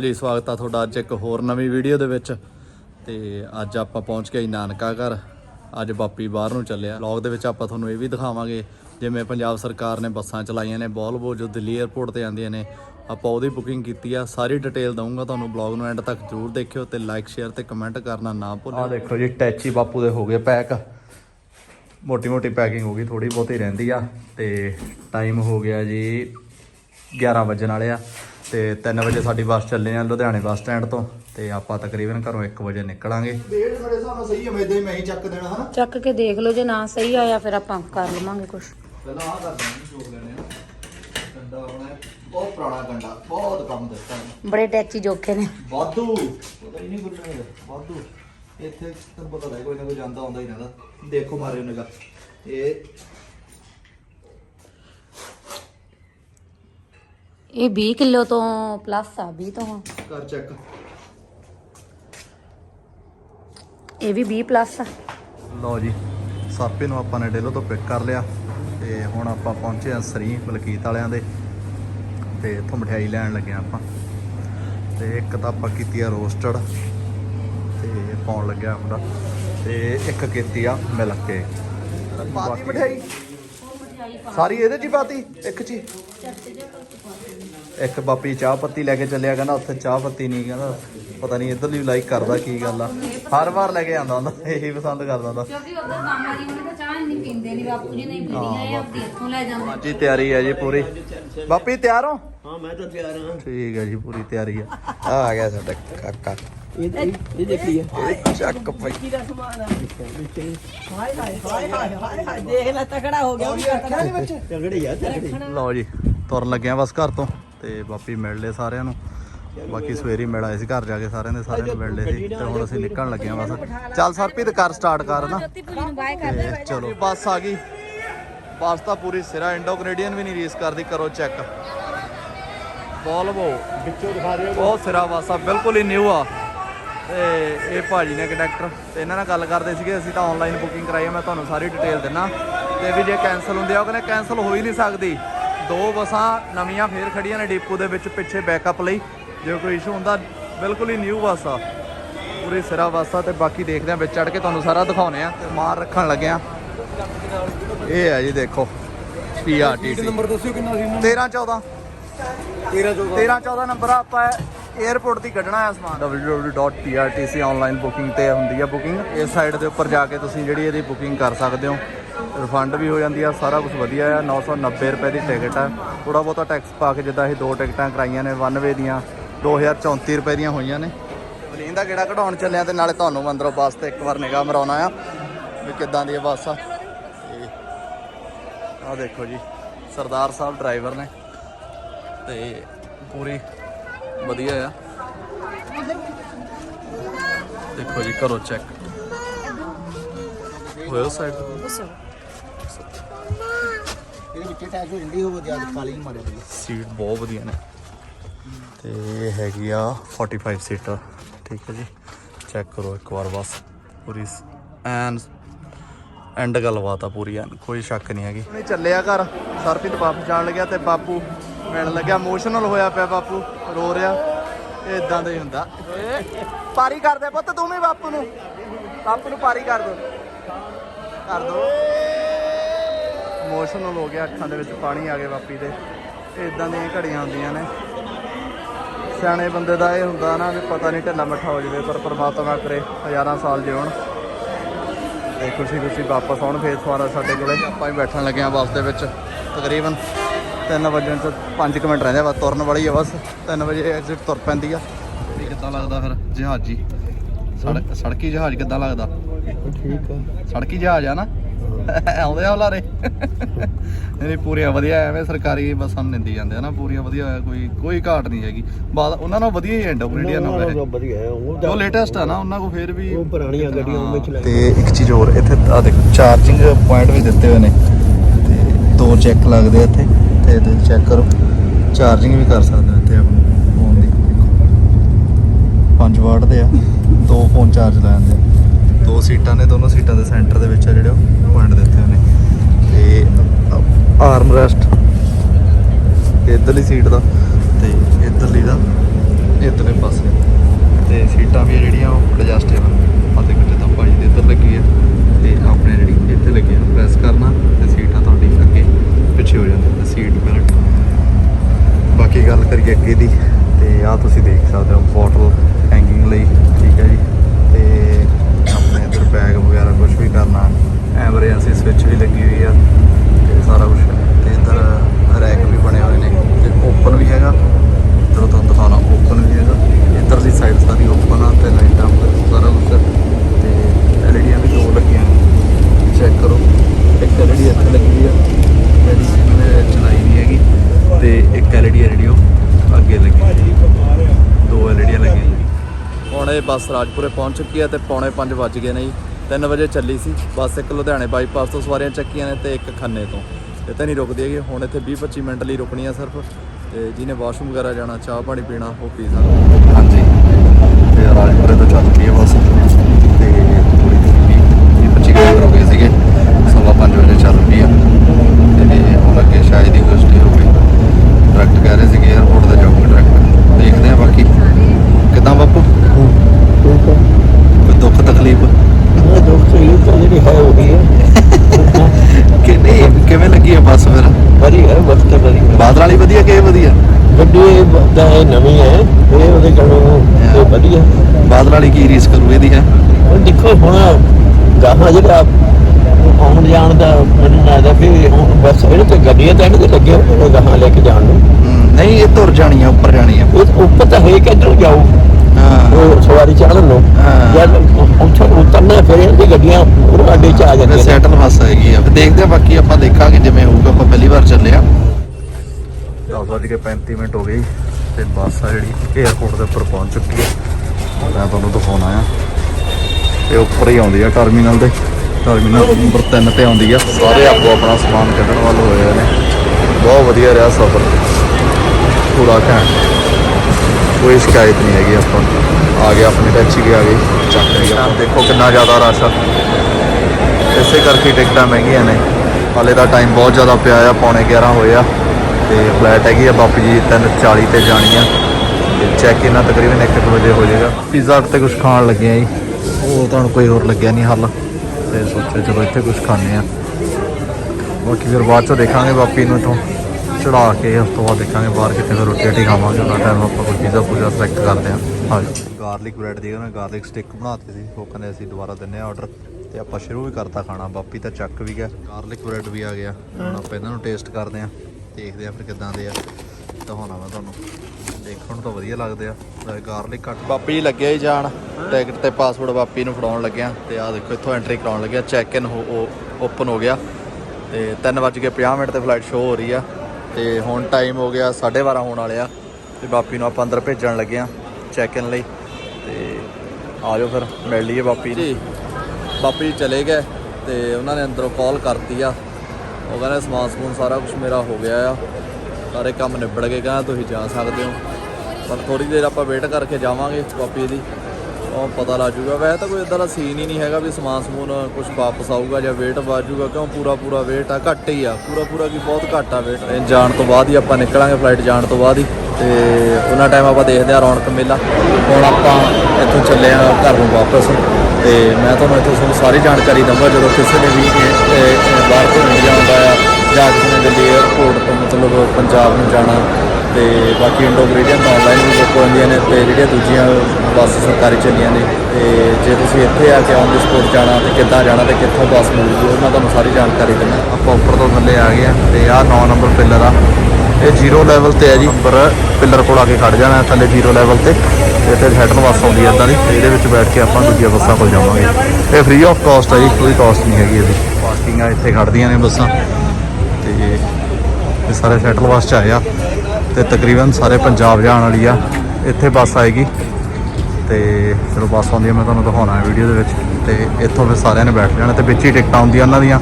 ਜੀ ਸਵਾਗਤ ਆ ਤੁਹਾਡਾ ਅੱਜ ਇੱਕ ਹੋਰ ਨਵੀਂ ਵੀਡੀਓ ਦੇ ਵਿੱਚ। ਤੇ ਅੱਜ ਆਪਾਂ ਪਹੁੰਚ ਗਏ ਨਾਨਕਾ ਘਰ। ਅੱਜ ਬਾਪੀ ਬਾਹਰ ਨੂੰ ਚੱਲਿਆ। ਵਲੌਗ ਦੇ ਵਿੱਚ ਆਪਾਂ ਤੁਹਾਨੂੰ ਇਹ ਵੀ ਦਿਖਾਵਾਂਗੇ, ਜਿਵੇਂ ਪੰਜਾਬ ਸਰਕਾਰ ਨੇ ਬੱਸਾਂ ਚਲਾਈਆਂ ਨੇ ਬੋਲਵੋ ਜੋ ਦਿੱਲੀ 에ਅਰਪੋਰਟ ਤੇ ਆਉਂਦੀਆਂ ਨੇ। ਆਪਾਂ ਉਹਦੀ ਬੁਕਿੰਗ ਕੀਤੀ ਆ, ਸਾਰੀ ਡਿਟੇਲ ਦਊਂਗਾ ਤੁਹਾਨੂੰ ਬਲੌਗ ਨੂੰ ਐਂਡ ਤੱਕ ਜਰੂਰ ਦੇਖਿਓ ਤੇ ਲਾਈਕ ਸ਼ੇਅਰ ਤੇ ਕਮੈਂਟ ਕਰਨਾ ਨਾ ਭੁੱਲਿਓ। ਆ ਦੇਖੋ ਜੀ, ਟੈਚੀ ਬਾਪੂ ਦੇ ਹੋ ਗਏ ਪੈਕ। ਮੋਟੀ ਮੋਟੀ ਪੈਕਿੰਗ ਹੋ ਗਈ ਥੋੜੀ ਬਹੁਤੀ ਰਹਿੰਦੀ ਆ। ਤੇ ਟਾਈਮ ਹੋ ਗਿਆ ਜੀ 11 ਵਜਣ ਵਾਲੇ ਆ। ਤੇ 3 ਵਜੇ ਸਾਡੀ ਬੱਸ ਚੱਲੇ ਆ ਲੁਧਿਆਣੇ ਬੱਸ ਸਟੈਂਡ ਤੋਂ ਤੇ ਆਪਾਂ ਤਕਰੀਬਨ ਘਰੋਂ 1 ਵਜੇ ਨਿਕਲਾਂਗੇ। ਡੇਢ ਸਾਡੇ ਹਿਸਾਬ ਨਾਲ ਸਹੀ ਹੈ ਮੈਦੇ ਮੈਂ ਹੀ ਚੱਕ ਦੇਣਾ ਹਨਾ? ਚੱਕ ਕੇ ਦੇਖ ਲਓ ਜੇ ਨਾ ਸਹੀ ਆਇਆ ਫਿਰ ਆਪਾਂ ਕਰ ਲਵਾਂਗੇ ਕੁਝ ਪਹਿਲਾਂ ਆਹ ਕਰ ਦਾਂਗੇ ਚੋਕ ਲੈਣੇ ਆ ਗੰਡਾ ਹੋਣਾ ਹੈ। ਬਹੁਤ ਪੁਰਾਣਾ ਗੰਡਾ ਬਹੁਤ ਕੰਮ ਦਿੱਤਾ ਇਹਨੇ। ਬੜੇ ਟੈਚੀ ਜੋਖੇ ਨੇ। ਵਾਧੂ। ਪਤਾ ਹੀ ਨਹੀਂ ਗੁੱਲਣੇ ਵਾਧੂ। ਇੱਥੇ ਤਾਂ ਪਤਾ ਲੱਗ ਕੋਈ ਨਾ ਕੋਈ ਜਾਂਦਾ ਆਉਂਦਾ ਹੀ ਰਹਿੰਦਾ। ਦੇਖੋ ਮਾਰਿਓ ਨਿਗਾ ਇਹ ਇਹ 20 ਕਿਲੋ ਤੋਂ ਪਲੱਸ ਆ 20 ਤੋਂ। ਕਰ ਚੈੱਕ ਇਹ ਵੀ 20 ਪਲੱਸ ਆ। ਲਓ ਜੀ ਸਾਪੇ ਨੂੰ ਆਪਾਂ ਨੇ ਡੇਲੋ ਤੋਂ ਪਿਕ ਕਰ ਲਿਆ ਤੇ ਹੁਣ ਆਪਾਂ ਪਹੁੰਚੇ ਹਾਂ ਸਰੀ ਮਲਕੀਤ ਵਾਲਿਆਂ ਦੇ ਤੇ ਇੱਥੋਂ ਮਠਿਆਈ ਲੈਣ ਲੱਗੇ ਆਪਾਂ। ਤੇ ਇੱਕ ਤਾਂ ਆਪਾਂ ਕੀਤੀ ਆ ਰੋਸਟਡ ਤੇ ਪਾਉਣ ਲੱਗਿਆ ਮੁੰਡਾ ਤੇ ਇੱਕ ਕੀਤੀ ਆ ਮਿਲਕ। ਕੇ ਪਾਤੀ ਮਠਿਆਈ? ਸਾਰੀ ਇਹਦੇ ਚ ਹੀ ਪਾਤੀ? ਇੱਕ ਚ ਇੱਕ ਬਾਪੀ ਚਾਹ ਪੱਤੀ ਲੈ ਕੇ ਚੱਲਿਆ ਕਹਿੰਦਾ ਉੱਥੇ ਚਾਹ ਪੱਤੀ ਨਹੀਂ ਕਹਿੰਦਾ ਪਤਾ ਨਹੀਂ ਇੱਧਰ ਵੀ ਲਾਈਕ ਕਰਦਾ ਕੀ ਗੱਲ ਆ। ਹਰ ਵਾਰ ਲੈ ਕੇ ਆਉਂਦਾ ਹੁੰਦਾ ਇਹੀ ਪਸੰਦ ਕਰਦਾ ਹੁੰਦਾ। ਕਿਉਂਕਿ ਉਧਰ ਮਾਮਾ ਜੀ ਉਹਨੇ ਤਾਂ ਚਾਹ ਨਹੀਂ ਪੀਂਦੇ ਨਹੀਂ ਬਾਪੂ ਜੀ ਨਹੀਂ ਪੀਂਦੀਆਂ ਇਹ ਆਪਦੀ ਇੱਥੋਂ ਲੈ ਜਾਂਦੇ। ਅੱਜ ਹੀ ਤਿਆਰੀ ਹੈ ਜੀ ਪੂਰੀ। ਬਾਪੀ ਤਿਆਰ ਹੋ? ਹਾਂ ਮੈਂ ਤਾਂ ਤਿਆਰ ਹਾਂ। ਠੀਕ ਹੈ ਜੀ ਪੂਰੀ ਤਿਆਰੀ ਆ। ਆ ਗਿਆ ਸਾਡਾ ਕਾਕਾ। ਇਹ ਇਹ ਦੇਖ ਲਈ ਚੱਕ ਪਈ ਕੀ ਦਾ ਸਮਾਨ ਆ। ਹਾਏ ਹਾਏ ਹਾਏ ਹਾਏ ਹਾਏ ਹਾਏ ਦੇਖ ਲੈ ਤਕੜਾ ਹੋ ਗਿਆ। ਉਹ ਰੱਖਿਆ ਨਹੀਂ ਵਿੱਚ ਤਗੜੇ ਆ ਤਗੜੇ ਲਓ ਜੀ। ਤੁਰਨ ਲੱਗਿਆ ਬਸ ਘਰ ਤੋਂ ਤੇ ਬਾਪੀ ਮਿਲ ਲਏ ਸਾਰਿਆਂ ਨੂੰ। ਬਾਕੀ ਸਵੇਰੇ ਮਿਲ ਆਏ ਸੀ ਘਰ ਜਾ ਕੇ ਸਾਰਿਆਂ ਦੇ, ਸਾਰਿਆਂ ਨੂੰ ਮਿਲ ਲਏ ਸੀ ਤੇ ਹੁਣ ਅਸੀਂ ਨਿਕਲਣ ਲੱਗੇ ਆ ਬਸ। ਚੱਲ ਸਰਪ੍ਰੀਤ ਕਰ ਸਟਾਰਟ ਕਰ ਨਾ। ਤੇ ਚਲੋ, ਬੱਸ ਆ ਗਈ। ਬੱਸ ਤਾਂ ਪੂਰੀ ਸਿਰਾ ਇੰਡੋ ਕੈਨੇਡੀਅਨ ਵੀ ਨਹੀਂ ਰੀਸ ਕਰਦੀ, ਕਰੋ ਚੈੱਕ ਬੋਲਵੋ ਵਿੱਚੋਂ ਦਿਖਾ ਦਿਓ ਬਹੁਤ ਸਿਰਾ ਬੱਸ ਆ, ਬਿਲਕੁਲ ਹੀ ਨਿਊ ਆ। ਤੇ ਇਹ ਭਾਜੀ ਨੇ ਕੰਡਕਟਰ ਤੇ ਇਹਨਾਂ ਨਾਲ ਗੱਲ ਕਰਦੇ ਸੀਗੇ, ਅਸੀਂ ਤਾਂ ਆਨਲਾਈਨ ਬੁਕਿੰਗ ਕਰਾਈ ਆ, ਮੈਂ ਤੁਹਾਨੂੰ ਸਾਰੀ ਡਿਟੇਲ ਦਿੰਨਾ। ਤੇ ਵੀ ਜੇ ਕੈਨਸਲ ਹੁੰਦੀ ਆ, ਉਹ ਕਹਿੰਦੇ ਕੈਨਸਲ ਹੋ ਹੀ ਨਹੀਂ ਸਕਦੀ। ਦੋ ਬੱਸਾਂ ਨਵੀਆਂ ਫੇਰ ਖੜੀਆਂ ਨੇ ਡਿਪੂ ਦੇ ਵਿੱਚ ਪਿੱਛੇ ਬੈਕਅਪ ਲਈ। ਜੇ ਕੋਈ ਇਸ਼ੂ ਹੁੰਦਾ ਬਿਲਕੁਲ ਹੀ ਨਿਊ ਬੱਸ ਆ। ਪੂਰੀ ਸਿਰਾ ਬੱਸ ਆ ਤੇ ਬਾਕੀ ਦੇਖਦੇ ਆ ਵਿੱਚ ਚੜ ਕੇ ਤੁਹਾਨੂੰ ਸਾਰਾ ਦਿਖਾਉਨੇ ਆ ਤੇ ਮਾਰ ਰੱਖਣ ਲੱਗੇ ਆ। ਇਹ ਆ ਜੀ ਦੇਖੋ ਪੀਆਰਟੀਸੀ ਨੰਬਰ ਦੱਸਿਓ ਕਿੰਨਾ ਸੀ 13 14 13 ਚੋਂ 13 14 ਨੰਬਰ ਆਪਾਂ 에어ਪੋਰਟ ਦੀ ਕੱਢਣਾ ਹੈ ਸਮਾਨ। www.prtc ਆਨਲਾਈਨ ਬੁਕਿੰਗ ਤੇ ਹੁੰਦੀ ਆ ਬੁਕਿੰਗ ਇਸ ਸਾਈਡ ਦੇ ਉੱਪਰ ਜਾ ਕੇ ਤੁਸੀਂ ਜਿਹੜੀ ਇਹਦੀ ਬੁਕਿੰਗ ਕਰ ਸਕਦੇ ਹੋ। ਰਿਫੰਡ ਵੀ ਹੋ ਜਾਂਦੀ ਆ, ਸਾਰਾ ਕੁਝ ਵਧੀਆ ਆ 990 ਰੁਪਏ ਦੀ ਟਿਕਟ ਆ। ਥੋੜਾ ਬਹੁਤਾ ਟੈਕਸ ਪਾ ਕੇ ਜਿੱਦਾਂ ਅਸੀਂ ਦੋ ਟਿਕਟਾਂ ਕਰਾਈਆਂ ਨੇ, ਵਨ ਵੇ ਦੀਆਂ 2034 ਰੁਪਏ ਦੀਆਂ ਹੋਈਆਂ ਨੇ। ਪਲੇਨ ਦਾ ਗੇੜਾ ਕਢਾਉਣ ਚੱਲਿਆ ਤੇ ਨਾਲੇ ਤੁਹਾਨੂੰ ਅੰਦਰੋਂ ਬੱਸ ਤੇ ਇੱਕ ਵਾਰ ਨਿਗਾਹ ਮਰਾਉਣਾ ਆ, ਵੀ ਕਿੱਦਾਂ ਦੀ ਆ ਬੱਸ ਆ। ਆ ਦੇਖੋ ਜੀ, ਸਰਦਾਰ ਸਾਹਿਬ ਡਰਾਈਵਰ ਨੇ। ਤੇ ਪੂਰੀ ਵਧੀਆ ਆ। ਦੇਖੋ ਜੀ ਕਰੋ ਚੈੱਕ ਹੋਇਆ ਸਾਈਡ ਇਹਦੇ ਵਿੱਚ ਅਟੈਚ ਹੋ ਜਾਂਦੀ ਉਹ ਜ਼ਿਆਦਾ ਖਾਲੀ ਨਹੀਂ ਮਾਰਿਆ ਸੀਟ ਬਹੁਤ ਵਧੀਆ ਨੇ। ਤੇ ਇਹ ਹੈਗੀ ਆ 45 ਸੀਟਰ ਠੀਕ ਹੈ ਜੀ। ਚੈੱਕ ਕਰੋ ਇੱਕ ਵਾਰ ਬਸ। ਪੂਰੀ ਐਨ ਐਂਡ ਗੱਲਬਾਤ ਆ ਪੂਰੀ। ਐਨ ਕੋਈ ਸ਼ੱਕ ਨਹੀਂ ਹੈਗੀ। ਨਹੀਂ ਚੱਲਿਆ ਘਰ। ਸਰਪਿਤ ਵਾਪਸ ਜਾਣ ਲੱਗਿਆ ਤੇ ਬਾਪੂ ਮਿਲਣ ਲੱਗਿਆ। ਇਮੋਸ਼ਨਲ ਹੋਇਆ ਪਿਆ ਬਾਪੂ। ਰੋ ਰਿਹਾ। ਇਦਾਂ ਦਾ ਹੀ ਹੁੰਦਾ। ਪਾਰੀ ਕਰ ਦੇ ਪੁੱਤ ਤੂੰ ਵੀ ਬਾਪੂ ਨੂੰ। ਬਾਪੂ ਨੂੰ ਪਾਰੀ ਕਰ ਦੋ। ਕਰ ਦੋ। ਇਮੋਸ਼ਨਲ ਹੋ ਗਿਆ ਅੱਖਾਂ ਦੇ ਵਿੱਚ, ਪਾਣੀ ਆ ਗਿਆ ਬਾਪੀ ਦੇ। ਇਦਾਂ ਦੀਆਂ ਘੜੀਆਂ ਹੁੰਦੀਆਂ ਨੇ। ਸਿਆਣੇ ਬੰਦੇ ਦਾ ਇਹ ਹੁੰਦਾ ਨਾ ਵੀ ਪਤਾ ਨਹੀਂ ਢਿੱਲਾ ਮੱਠਾ ਹੋ ਜਾਵੇ, ਪਰ ਪ੍ਰਮਾਤਮਾ ਕਰੇ, ਹਜ਼ਾਰਾਂ ਸਾਲ ਜਿਉਣ। ਤੇ ਖੁਸ਼ੀ ਖੁਸ਼ੀ ਵਾਪਸ ਆਉਣ, ਫੇਰ ਸਵਾਰਾ ਸਾਡੇ ਕੋਲੇ। ਆਪਾਂ ਵੀ ਬੈਠਣ ਲੱਗੇ ਆ ਬੱਸ ਦੇ ਵਿੱਚ, ਤਕਰੀਬਨ 3 ਵਜੇ ਤੋਂ 5 ਮਿੰਟ ਰਹਿੰਦੇ ਆ ਤੁਰਨ ਵਾਲੀ ਆ ਬਸ। 3 ਵਜੇ ਐਗਜ਼ਿਟ ਤੁਰ ਪੈਂਦੀ ਆ। ਕਿੱਦਾਂ ਲੱਗਦਾ ਫਿਰ ਜਹਾਜ਼ ਜੀ? ਸੜਕ ਸੜਕੀ ਜਹਾਜ਼ ਕਿੱਦਾਂ ਲੱਗਦਾ? ਠੀਕ ਆ। ਸੜਕੀ ਜਹਾਜ਼ ਆ ਨਾ? ਆਉਂਦੇ ਆ ਲਾਰੇ? ਨਹੀਂ ਪੂਰੀਆਂ ਵਧੀਆ ਐਵੇਂ ਸਰਕਾਰੀ ਬੱਸਾਂ ਨੂੰ ਨਿੰਦੀ ਜਾਂਦੇ ਆ ਨਾ ਪੂਰੀਆਂ ਵਧੀਆ ਹੋਇਆ ਕੋਈ ਕੋਈ ਘਾਟ ਨਹੀਂ ਹੈਗੀ। ਬਾਅਦ ਉਹਨਾਂ ਨਾਲ ਵਧੀਆ ਹੀ ਐਂਡ ਇੰਡੀਆ ਨਾਲ ਵੈਸੇ ਵਧੀਆ ਹੈ ਉਹ ਲੇਟੈਸਟ ਆ ਨਾ ਉਹਨਾਂ ਕੋ ਫੇਰ ਵੀ ਉਹ ਪੁਰਾਣੀਆਂ ਗੱਡੀਆਂ ਉਹ ਵਿੱਚ ਲੈ ਤੇ ਇੱਕ ਚੀਜ਼ ਹੋਰ ਇੱਥੇ ਆ ਦੇਖੋ ਚਾਰਜਿੰਗ ਪੁਆਇੰਟ ਵੀ ਦਿੱਤੇ ਹੋਏ ਨੇ। ਤੇ ਦੋ ਚੈੱਕ ਲੱਗਦੇ ਆ ਇੱਥੇ ਤੇ ਇਹਦੇ ਚੈੱਕ ਕਰੋ। ਚਾਰਜਿੰਗ ਵੀ ਕਰ ਸਕਦੇ ਹੋ ਇੱਥੇ ਆਪਣੀ ਫੋਨ ਦੀ ਦੇਖੋ 5 ਵਾਟ ਦੇ ਆ ਦੋ ਫੋਨ ਚਾਰਜ ਲੈ ਜਾਂਦੇ ਆ ਦੋ ਸੀਟਾਂ ਨੇ, ਦੋਨੋਂ ਸੀਟਾਂ ਦੇ ਸੈਂਟਰ ਦੇ ਵਿੱਚ ਆ ਜਿਹੜੇ ਉਹ ਪੁਆਇੰਟ ਦਿੱਤੇ ਹੋਏ ਨੇ। ਤੇ ਆਰਮ ਰੈਸਟ ਇਧਰਲੀ ਸੀਟ ਦਾ ਤੇ ਇਧਰਲੀ ਦਾ ਇਧਰਲੇ ਪਾਸੇ। ਤੇ ਸੀਟਾਂ ਵੀ ਆ ਜਿਹੜੀਆਂ ਉਹ ਐਡਜਸਟੇਬਲ ਆ ਦੇਖੋ ਜਿੱਦਾਂ ਭਾਈ ਦੇ ਇੱਧਰ ਲੱਗੀ ਹੈ ਤੇ ਆਪਣੇ ਜਿਹੜੀ ਇੱਥੇ ਲੱਗੀ ਆ ਪ੍ਰੈਸ ਕਰਨਾ ਤੇ ਸੀਟਾਂ ਤੁਹਾਡੀ ਅੱਗੇ ਪਿੱਛੇ ਹੋ ਜਾਂਦੀ ਤੇ ਸੀਟ ਬੈਲਟ ਬਾਕੀ ਗੱਲ ਕਰੀਏ ਅੱਗੇ ਦੀ ਤੇ ਆ ਤੁਸੀਂ ਦੇਖ ਸਕਦੇ ਹੋ ਬੋਟਲ ਹੈਂਗਿੰਗ ਲਈ ਠੀਕ ਹੈ ਜੀ ਤੇ ਆਪਣੇ ਇੱਧਰ ਬੈਗ ਵਗੈਰਾ ਕੁਝ ਵੀ ਕਰਨਾ। ਐਮਰਜੈਂਸੀ ਸਵਿਚ ਵੀ ਲੱਗੀ ਹੋਈ ਆ ਤੇ ਸਾਰਾ ਕੁਝ ਤੇ ਇੱਧਰ ਰੈਕ ਵੀ ਬਣੇ ਹੋਏ ਨੇ ਤੇ ਓਪਨ ਵੀ ਹੈਗਾ। ਇੱਧਰੋਂ ਤੁਹਾਨੂੰ ਦਿਖਾਉਣਾ ਓਪਨ ਵੀ ਹੈਗਾ। ਇੱਧਰਲੀ ਸਾਈਡ ਸਾਰੀ ਓਪਨ ਆ ਤੇ ਲਾਈਟਾਂ ਸਾਰਾ ਕੁਝ ਤੇ ਐਲਈਡੀਆਂ ਵੀ ਦੋ ਲੱਗੀਆਂ ਚੈੱਕ ਕਰੋ। ਇੱਕ ਐਲਈਡੀ ਇੱਥੇ ਲੱਗੀ ਹੋਈ ਆ। ਜਿਹੜੀ ਚਲਾਈ ਨਹੀਂ ਹੈਗੀ। ਤੇ ਇੱਕ ਐਲਈਡੀ ਉਹ ਅੱਗੇ ਲੱਗੀ। ਦੋ ਐਲਈਡੀਆਂ ਲੱਗੀਆਂ ਹੁਣ ਇਹ ਬੱਸ ਰਾਜਪੁਰੇ ਪਹੁੰਚ ਚੁੱਕੀ ਹੈ ਤੇ ਪੌਣੇ 5 ਵੱਜ ਗਏ ਨੇ ਜੀ। 3 ਵਜੇ ਚੱਲੀ ਸੀ। ਬੱਸ ਇੱਕ ਲੁਧਿਆਣੇ ਬਾਈਪਾਸ ਤੋਂ ਸਵਾਰੀਆਂ ਚੱਕੀਆਂ ਨੇ ਤੇ ਇੱਕ ਖੰਨੇ ਤੋਂ। ਤੇ ਤਾਂ ਨਹੀਂ ਰੁਕਦੀ ਹੈਗੀ। ਹੁਣ ਇੱਥੇ 20 25 ਮਿੰਟ ਲਈ ਰੁਕਣੀ ਆ ਸਿਰਫ। ਤੇ ਜਿਹਨੇ ਵਾਸ਼ਰੂਮ ਵਗੈਰਾ ਜਾਣਾ, ਚਾਹ ਪਾਣੀ ਪੀਣਾ, ਉਹ ਪੀ ਸਕਦਾ। ਹਾਂਜੀ। ਤੇ ਰਾਜਪੁਰੇ ਤੋਂ ਚੱਲ ਪਈ ਹੈ ਬੱਸ ਤੇ ਥੋੜੀ ਜਿਹੀ 25 ਕਿਲੋਮੀਟਰ ਹੋ ਗਏ ਸੀਗੇ ਸਵਾ 5 ਵਜੇ ਚੱਲ ਪਈ ਆ ਤੇ ਹੁਣ ਅੱਗੇ ਸ਼ਾਇਦ ਹੀ ਕੋਈ ਸਟੇ ਹੋਵੇ ਡਾਇਰੈਕਟ ਕਹਿ ਰਹੇ ਸੀਗੇ 에어ਪੋਰਟ ਤੇ ਜਾਊਂਗੇ ਡਾਇਰੈਕਟ ਦੇਖਦੇ ਆ ਬਾਕੀ ਕਿਦਾਂ ਬਾਪੂ ਕੋਈ ਦੁੱਖ ਤਕਲੀਫ ਇਹ ਦੋਸਤ ਇਹ ਤਾਂ ਜਿਹੜੀ ਹੈ ਹੋ ਗਈ ਹੈ ਕਿ ਨਹੀਂ ਕਿਵੇਂ ਲੱਗੀ ਹੈ ਬੱਸ ਫਿਰ ਬੜੀ ਹੈ ਵਕਤ ਤੇ ਬੜੀ ਹੈ। ਬਾਦਲ ਵਾਲੀ ਵਧੀਆ ਕਿ ਇਹ ਵਧੀਆ ਗੱਡੀ ਇਹ ਤਾਂ ਇਹ ਨਵੀਂ ਹੈ ਇਹ ਉਹਦੇ ਕੋਲੋਂ ਇਹ ਵਧੀਆ ਬਾਦਲ ਵਾਲੀ ਕੀ ਰੀਸ ਕਰੂ ਇਹਦੀ ਹੈ? ਉਹ ਦੇਖੋ ਹੁਣ ਗਾਹਾਂ ਜਿਹੜਾ ਆਉਣ ਜਾਣ ਦਾ ਮੈਨੂੰ ਲੱਗਦਾ ਵੀ ਹੁਣ ਬਸ ਇਹਦੇ ਤੇ ਗੱਡੀਆਂ ਤਾਂ ਇਹਦੇ ਲੱਗੇ ਹੋਏ ਗਾਹਾਂ ਲੈ ਕੇ ਜਾਣ ਨੂੰ। ਨਹੀਂ ਇਹ ਤੁਰ ਜਾਣੀ ਆ ਉੱਪਰ ਜਾਣੀ ਆ। ਉਹ ਉੱਪਰ ਤਾਂ ਹੈ ਕਿੱਧਰ ਜਾਊ। ਹਾਂ। ਉਹ ਸਵਾਰੀ ਚੜ੍ਹਨ ਨੂੰ ਹਾਂ। ਜਦ ਉੱਥੇ ਉਤਰਨਾ ਫਿਰ ਇਹਨਾਂ ਦੀ ਗੱਡੀਆਂ ਉਹ ਅੱਡੇ 'ਚ ਆ ਜਾਂਦੀਆਂ ਨੇ। ਸੈਟਲ ਬੱਸ ਹੈਗੀ ਆ। ਫਿਰ ਦੇਖਦੇ ਆ ਬਾਕੀ ਆਪਾਂ ਦੇਖਾਂਗੇ ਜਿਵੇਂ ਹੋਊਗਾ ਆਪਾਂ ਪਹਿਲੀ ਵਾਰ ਚੱਲੇ ਆ। 10 ਵਜੇ ਕੇ 35 ਮਿੰਟ ਹੋ ਗਈ ਤੇ ਬੱਸ ਆ ਜਿਹੜੀ 에어ਪੋਰਟ ਦੇ ਉੱਪਰ ਪਹੁੰਚ ਚੁੱਕੀ ਹੈ ਮੈਂ ਤੁਹਾਨੂੰ ਦਿਖਾਉਣਾ ਆ। ਇਹ ਉੱਪਰ ਹੀ ਆਉਂਦੀ ਆ ਟਰਮੀਨਲ ਦੇ ਟਰਮੀਨਲ ਨੰਬਰ 3 ਤੇ ਆਉਂਦੀ ਆ। ਸਾਰੇ ਆਪੋ ਆਪਣਾ ਸਮਾਨ ਕੱਢਣ ਵੱਲ ਹੋਏ ਨੇ। ਬਹੁਤ ਵਧੀਆ ਰਿਹਾ ਸਫ਼ਰ। ਪੂਰਾ ਘੈਂਟ। ਕੋਈ ਸ਼ਿਕਾਇਤ ਨਹੀਂ ਹੈਗੀ ਆਪਾਂ। ਆ ਗਏ, ਆਪਣੇ ਟੈਕਸੀ ਕੇ ਆ ਗਏ। ਚੱਕ ਲਿਆ ਦੇਖੋ ਕਿੰਨਾ ਜ਼ਿਆਦਾ ਰਸ਼ ਆ। ਇਸੇ ਕਰਕੇ ਟਿਕਟਾਂ ਮਹਿੰਗੀਆਂ ਨੇ। ਹਾਲੇ ਦਾ ਟਾਈਮ ਬਹੁਤ ਜ਼ਿਆਦਾ ਪਿਆ ਆ। ਪੌਣੇ 11 ਹੋਏ ਆ। ਤੇ ਫਲਾਈਟ ਹੈਗੀ ਆ ਬਾਪੂ ਜੀ 3:40 ਤੇ ਜਾਣੀ ਆ। ਚੈੱਕ ਇਨ ਤਕਰੀਬਨ 1 ਵਜੇ ਹੋ ਜਾਏਗਾ। ਪੀਜ਼ਾ ਤੇ ਕੁਝ ਖਾਣ ਲੱਗੇ ਆ ਜੀ। ਉਹ ਤੁਹਾਨੂੰ ਕੋਈ ਹੋਰ ਲੱਗਿਆ ਨਹੀਂ ਹੱਲ। ਤੇ ਸੋਚਿਆ ਚਲੋ ਇੱਥੇ ਕੁਝ ਖਾਣੇ ਆ। ਬਾਕੀ ਫਿਰ ਬਾਅਦ ਚੋਂ ਦੇਖਾਂਗੇ ਬਾਪੀ ਨੂੰ ਇੱਥੋਂ ਚੜਾ ਕੇ ਉਸ ਤੋਂ ਬਾਅਦ ਦੇਖਾਂਗੇ ਬਾਹਰ ਕਿਤੇ ਫਿਰ ਰੋਟੀ ਰੋਟੀ ਖਾਵਾਂਗੇ। ਉਹਨਾਂ ਟਾਈਮ ਆਪਾਂ ਕੋਈ ਪੀਜ਼ਾ ਪੂਜਾ ਸਿਲੈਕਟ ਕਰਦੇ ਹਾਂ ਹਾਂਜੀ ਗਾਰਲਿਕ ਬ੍ਰੈਡ ਦੀ ਉਹਨਾਂ ਗਾਰਲਿਕ ਸਟਿਕ ਬਣਾਤੀ ਸੀ ਉਹ ਕਹਿੰਦੇ ਅਸੀਂ ਦੁਬਾਰਾ ਦਿੰਨੇ ਆ ਆਰਡਰ ਤੇ ਆਪਾਂ ਸ਼ੁਰੂ ਵੀ ਕਰਤਾ ਖਾਣਾ ਬਾਪੀ ਤਾਂ ਚੱਕ ਵੀ ਗਿਆ। ਗਾਰਲਿਕ ਬ੍ਰੈਡ ਵੀ ਆ ਗਿਆ। ਹੁਣ ਆਪਾਂ ਇਹਨਾਂ ਨੂੰ ਟੇਸਟ ਕਰਦੇ ਆ ਦੇਖਦੇ ਆ ਫਿਰ ਕਿੱਦਾਂ ਦੇ ਆ। ਦਿਖਾਉਣਾ ਮੈਂ ਤੁਹਾਨੂੰ। ਦੇਖਣ ਨੂੰ ਤਾਂ ਵਧੀਆ ਲੱਗਦੇ ਆ। ਗਾਰਲਿਕ ਕੱਟ ਬਾਪੀ ਲੱਗਿਆ ਹੀ ਜਾਣ। ਟਿਕਟ ਤੇ ਪਾਸਪੋਰਟ ਬਾਪੀ ਨੂੰ ਫੜਾਉਣ ਲੱਗਿਆ। ਤੇ ਆ ਦੇਖੋ ਇੱਥੋਂ ਐਂਟਰੀ ਕਰਾਉਣ ਲੱਗਿਆ। ਚੈੱਕ ਇਨ ਓਪਨ ਹੋ ਗਿਆ। ਤੇ 3:50 ਮਿੰਟ ਤੇ ਫਲਾਈਟ ਸ਼ੋ ਹੋ ਰਹੀ ਆ। ਤੇ ਹੁਣ ਟਾਈਮ ਹੋ ਗਿਆ 12:30 ਹੋਣ ਵਾਲੇ ਆ। ਤੇ ਬਾਪੀ ਨੂੰ ਆਪਾਂ ਅੰਦਰ ਭੇਜਣ ਲੱਗੇ ਆ ਚੈੱਕ ਇਨ ਲਈ। ਤੇ ਆ ਜਾਓ ਫਿਰ ਮਿਲ ਲਈਏ ਬਾਪੀ ਜੀ। ਬਾਪੀ ਚਲੇ ਗਏ ਤੇ ਉਹਨਾਂ ਨੇ ਅੰਦਰੋਂ ਕਾਲ ਕਰਤੀ ਆ। ਉਹ ਕਹਿੰਦੇ ਸਮਾਨ ਸਮੂਨ ਸਾਰਾ ਕੁਝ ਮੇਰਾ ਹੋ ਗਿਆ ਆ। ਸਾਰੇ ਕੰਮ ਨਿਬੜ ਗਏ। ਕਹਿੰਦਾ ਤੁਸੀਂ ਜਾ ਸਕਦੇ ਹੋ। ਪਰ ਥੋੜੀ ਦੇਰ ਆਪਾਂ ਵੇਟ ਕਰਕੇ ਜਾਵਾਂਗੇ ਕਾਪੀ ਦੀ। ਉਹ ਪਤਾ ਲੱਗ ਜੂਗਾ। ਵੈਸੇ ਤਾਂ ਕੋਈ ਇਦਾਂ ਦਾ ਸੀਨ ਹੀ ਨਹੀਂ ਹੈਗਾ ਵੀ ਸਮਾਨ ਸਮੂਨ ਕੁਝ ਵਾਪਸ ਆਊਗਾ ਜਾਂ ਵੇਟ ਵਾਜੂਗਾ ਕਿਉਂ ਪੂਰਾ ਪੂਰਾ ਵੇਟ ਆ, ਘੱਟ ਹੀ ਆ। ਪੂਰਾ ਪੂਰਾ ਕੀ ਬਹੁਤ ਘੱਟ ਆ ਵੇਟ ਜਾਣ ਤੋਂ ਬਾਅਦ ਹੀ ਆਪਾਂ ਨਿਕਲਾਂਗੇ ਫਲਾਈਟ ਜਾਣ ਤੋਂ ਬਾਅਦ ਹੀ। ਤੇ ਉਹਨਾਂ ਟਾਈਮ ਆਪਾਂ ਦੇਖਦੇ ਆ ਰੌਣਕ ਮੇਲਾ। ਹੁਣ ਆਪਾਂ ਇੱਥੋਂ ਚੱਲੇ ਆ ਘਰ ਨੂੰ ਵਾਪਸ। ਤੇ ਮੈਂ ਤੁਹਾਨੂੰ ਇੱਥੋਂ ਤੁਹਾਨੂੰ ਸਾਰੀ ਜਾਣਕਾਰੀ ਦਵਾਂਗਾ ਜਦੋਂ ਕਿਸੇ ਨੇ ਵੀ ਬਾਹਰ ਤੋਂ ਇੰਡੀਆ ਆਉਂਦਾ ਆ ਜਾਂ ਕਿਸੇ ਨੇ ਦਿੱਲੀ 에ਅਰਪੋਰਟ ਤੋਂ ਮਤਲਬ ਪੰਜਾਬ ਨੂੰ ਜਾਣਾ ਤੇ ਬਾਕੀ ਇੰਡੋ ਗ੍ਰੇਡੀਅਨ ਆਨਲਾਈਨ ਵੀ ਬੁੱਕ ਹੋ ਜਾਂਦੀਆਂ ਨੇ ਤੇ ਜਿਹੜੀਆਂ ਦੂਜੀਆਂ ਬੱਸ ਸਰਕਾਰੀ ਚੱਲੀਆਂ ਨੇ ਤੇ ਜੇ ਤੁਸੀਂ ਇੱਥੇ ਆ ਕੇ ਔਨ ਦੀ ਸਪੋਟ ਜਾਣਾ ਤੇ ਕਿੱਦਾਂ ਜਾਣਾ ਤੇ ਕਿੱਥੋਂ ਬੱਸ ਮਿਲੂਗੀ ਉਹਨਾਂ ਤੁਹਾਨੂੰ ਸਾਰੀ ਜਾਣਕਾਰੀ ਦਿੰਦਾ। ਆਪਾਂ ਉੱਪਰ ਤੋਂ ਥੱਲੇ ਆ ਗਏ ਆ ਤੇ ਆਹ 9 ਨੰਬਰ ਪਿੱਲਰ ਆ। ਇਹ ਜ਼ੀਰੋ ਲੈਵਲ ਤੇ ਹੈ ਜੀ। ਉੱਪਰ ਪਿੱਲਰ ਕੋਲ ਆ ਕੇ ਖੜ ਜਾਣਾ ਥੱਲੇ ਜ਼ੀਰੋ ਲੈਵਲ ਤੇ। ਇੱਥੇ ਸ਼ਟਲ ਬੱਸ ਆਉਂਦੀ ਹੈ ਇਦਾਂ ਦੀ। ਇਹਦੇ ਵਿੱਚ ਬੈਠ ਕੇ ਆਪਾਂ ਦੂਜੀਆਂ ਬੱਸਾਂ ਕੋਲ ਜਾਵਾਂਗੇ। ਇਹ ਫ੍ਰੀ ਆਫ ਕਾਸਟ ਹੈ ਜੀ ਕੋਈ ਕਾਸਟ ਨਹੀਂ ਹੈਗੀ ਇਹਦੀ। ਪਾਰਕਿੰਗਾਂ ਇੱਥੇ ਖੜਦੀਆਂ ਨੇ ਬੱਸਾਂ। ਤੇ ਇਹ ਸਾਰੇ ਸ਼ਟਲ ਬੱਸ ਚ ਆਏ ਆ। ਤੇ ਤਕਰੀਬਨ ਸਾਰੇ ਪੰਜਾਬ ਜਾਣ ਵਾਲੀ ਆ। ਇੱਥੇ ਬੱਸ ਆਏਗੀ। ਤੇ ਚਲੋ ਬੱਸ ਆਉਂਦੀ ਹੈ ਮੈਂ ਤੁਹਾਨੂੰ ਦਿਖਾਉਣਾ ਹੈ ਵੀਡੀਓ ਦੇ ਵਿੱਚ। ਤੇ ਇੱਥੋਂ ਫਿਰ ਸਾਰਿਆਂ ਨੇ ਬੈਠ ਜਾਣਾ। ਤੇ ਵਿੱਚ ਹੀ ਟਿਕਟਾਂ ਆਉਂਦੀਆਂ ਉਹਨਾਂ ਦੀਆਂ।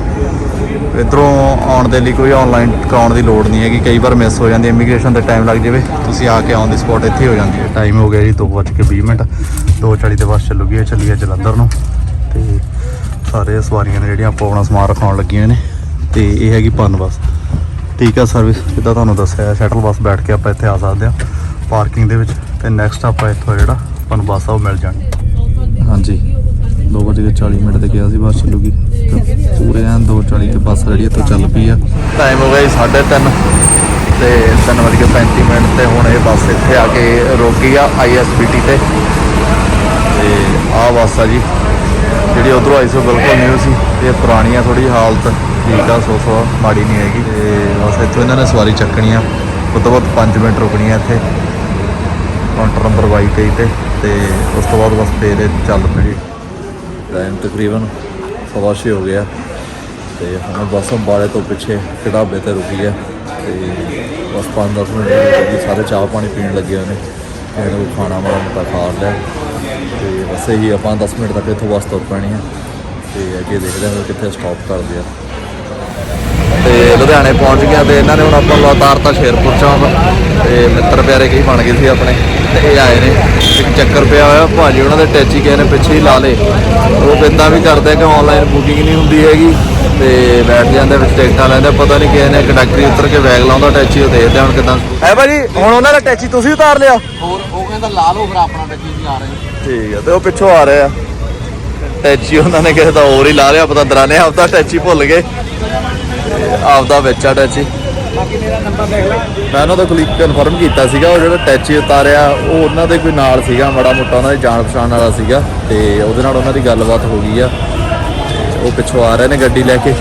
ਇਧਰੋਂ ਆਉਣ ਦੇ ਲਈ ਕੋਈ ਆਨਲਾਈਨ ਕਰਾਉਣ ਦੀ ਲੋੜ ਨਹੀਂ ਹੈਗੀ। ਕਈ ਵਾਰ ਮਿਸ ਹੋ ਜਾਂਦੀ ਇਮੀਗ੍ਰੇਸ਼ਨ ਤੇ ਟਾਈਮ ਲੱਗ ਜਾਵੇ। ਤੁਸੀਂ ਆ ਕੇ ਆਨ ਦੀ ਸਪੌਟ ਇੱਥੇ ਹੋ ਜਾਂਦੀ ਹੈ ਟਾਈਮ ਹੋ ਗਿਆ ਜੀ 2:20 ਮਿੰਟ। 2:40 ਤੇ ਬੱਸ ਚੱਲੂਗੀ। ਇਹ ਚੱਲੀ ਹੈ ਜਲੰਧਰ ਨੂੰ। ਤੇ ਸਾਰੇ ਸਵਾਰੀਆਂ ਨੇ ਜਿਹੜੀਆਂ ਆਪਾਂ ਆਪਣਾ ਸਮਾਨ ਰਖਾਉਣ ਲੱਗੀਆਂ ਨੇ। ਤੇ ਇਹ ਹੈਗੀ ਪਨ ਬੱਸ। ਠੀਕ ਆ ਸਰਵਿਸ ਜਿੱਦਾਂ ਤੁਹਾਨੂੰ ਦੱਸਿਆ ਸ਼ਟਲ ਬੱਸ ਬੈਠ ਕੇ ਆਪਾਂ ਇੱਥੇ ਆ ਸਕਦੇ ਆ ਪਾਰਕਿੰਗ ਦੇ ਵਿੱਚ। ਤੇ ਨੈਕਸਟ ਆਪਾਂ ਇੱਥੋਂ ਜਿਹੜਾ ਆਪਾਂ ਨੂੰ ਬੱਸ ਆ ਉਹ ਮਿਲ ਜਾਣੀ। ਹਾਂਜੀ। 2:40 ਮਿੰਟ ਤੇ ਗਿਆ ਸੀ ਬੱਸ ਚੱਲੂਗੀ ਪੂਰੇ ਐਨ 2:40 ਤੇ ਬੱਸ ਜਿਹੜੀ ਇੱਥੋਂ ਚੱਲ ਪਈ ਆ। ਟਾਈਮ ਹੋ ਗਿਆ ਜੀ 3:30 ਤੇ 3:35 ਮਿੰਟ ਤੇ ਹੁਣ ਇਹ ਬੱਸ ਇੱਥੇ ਆ ਕੇ ਰੋਕੀ ਆ ਆਈਐਸਬੀਟੀ ਤੇ। ਤੇ ਆਹ ਬੱਸ ਆ ਜੀ ਜਿਹੜੀ ਉਧਰੋਂ ਆਈ ਸੀ ਬਿਲਕੁਲ ਨਿਊ ਸੀ। ਇਹ ਪੁਰਾਣੀ ਆ ਥੋੜੀ ਹਾਲਤ। ਠੀਕ ਆ, ਸੋ ਸੋ ਮਾੜੀ ਨਹੀਂ ਹੈਗੀ। ਤੇ ਬਸ ਇੱਥੋਂ ਇਹਨਾਂ ਨੇ ਸਵਾਰੀ ਚੱਕਣੀ ਆ। ਉਸ ਤੋਂ ਬਾਅਦ 5 ਮਿੰਟ ਰੁਕਣੀ ਆ ਇੱਥੇ। ਕਾਊਂਟਰ ਨੰਬਰ 22 ਤੇ ਤੇ ਤੇ ਉਸ ਤੋਂ ਬਾਅਦ ਬਸ ਫੇਰ ਚੱਲ ਪਈ। ਟਾਈਮ ਤਕਰੀਬਨ ਸਵਾ ਛੇ ਹੋ ਗਿਆ। ਤੇ ਹੁਣ ਬਸ ਅੰਬਾਲੇ ਤੋਂ ਪਿੱਛੇ ਕਿਤਾਬੇ ਤੇ ਰੁਕੀ ਹੈ ਤੇ ਬਸ 5-10 ਮਿੰਟ ਰੁਕੀ ਸਾਰੇ ਚਾਹ ਪਾਣੀ ਪੀਣ ਲੱਗੇ ਉਹਨੇ ਨੇ। ਕਿਸੇ ਨੂੰ ਖਾਣਾ ਮਾੜਾ ਮੋਟਾ ਖਾ ਲਿਆ ਤੇ ਬਸ ਇਹੀ ਆਪਾਂ 10 ਮਿੰਟ ਤੱਕ ਇੱਥੋਂ ਬੱਸ ਤੁਰ ਪੈਣੀ ਹੈ ਤੇ ਅੱਗੇ ਦੇਖਦੇ ਹਾਂ ਕਿੱਥੇ ਸਟਾਪ ਕਰਦੇ ਆ। ਤੇ ਲੁਧਿਆਣੇ ਪਹੁੰਚ ਗਿਆ ਤੇ ਇਹਨਾਂ ਨੇ ਹੁਣ ਆਪਾਂ ਨੂੰ ਉਤਾਰਤਾ ਸ਼ੇਰਪੁਰ ਚੌਂਕ ਤੇ ਮਿੱਤਰ ਪਿਆਰੇ ਕਈ ਬਣ ਗਏ ਸੀ ਆਪਣੇ ਤੇ ਇਹ ਆਏ ਨੇ। ਇੱਕ ਚੱਕਰ ਪਿਆ ਹੋਇਆ ਭਾਜੀ ਉਹਨਾਂ ਦੇ ਟੈਚੀ ਕਿਸੇ ਨੇ ਪਿੱਛੇ ਹੀ ਲਾ ਲੇ ਉਹ ਬਿੰਦਾ ਵੀ ਕਰਦੇ ਕਿ ਆਨਲਾਈਨ ਬੁਕਿੰਗ ਨਹੀਂ ਹੁੰਦੀ ਹੈਗੀ ਤੇ ਬੈਠ ਜਾਂਦੇ ਵਿੱਚ ਟਿਕਟਾਂ ਲੈਂਦੇ ਪਤਾ ਨਹੀਂ ਕਿਸੇ ਨੇ ਕੰਡਕਟਰੀ ਉੱਤਰ ਕੇ ਬੈਗ ਲਾਉਂਦਾ ਟੈਚੀ ਉਹ ਦੇਖਦੇ ਹੁਣ ਕਿਦਾਂ ਹੈ ਭਾਜੀ ਹੁਣ ਉਹਨਾਂ ਦਾ ਟੈਚੀ ਤੁਸੀਂ ਉਤਾਰ ਲਿਆ? ਹੋਰ ਉਹ ਕਹਿੰਦਾ ਲਾ ਲਓ ਫਿਰ ਆਪਣਾ ਜੀ ਆ ਰਹੇ ਠੀਕ ਆ ਤੇ ਉਹ ਪਿੱਛੋਂ ਆ ਰਹੇ ਆ। ਟੈਚੀ ਉਹਨਾਂ ਨੇ ਕਿਸੇ ਦਾ ਹੋਰ ਹੀ ਲਾ ਲਿਆ ਪਤਾ ਦਰਾਨੇ ਆਪਦਾ ਟੈਚੀ ਭੁੱਲ ਗਏ। ਆਪਦਾ ਵਿੱਚ ਆ ਟੈਚੀ ਬਾਕੀ ਮੇਰਾ ਨੰਬਰ ਦੇਖ ਲੈ ਮੈਂ ਉਹਨਾਂ ਦਾ ਕਲਿੱਕ ਕਨਫਰਮ ਕੀਤਾ ਸੀਗਾ ਉਹ ਜਿਹੜਾ ਟੈਚੀ ਉਤਾਰਿਆ ਉਹ ਉਹਨਾਂ ਦੇ ਕੋਈ ਨਾਲ ਸੀਗਾ ਮਾੜਾ ਮੋਟਾ ਉਹਨਾਂ ਦੀ ਜਾਣ ਪਛਾਣ ਵਾਲਾ ਸੀਗਾ ਤੇ ਉਹਦੇ ਨਾਲ ਉਹਨਾਂ ਦੀ ਗੱਲਬਾਤ ਹੋ ਗਈ ਆ ਉਹ ਪਿੱਛੋਂ ਆ ਰਹੇ ਨੇ ਗੱਡੀ ਲੈ ਕੇ।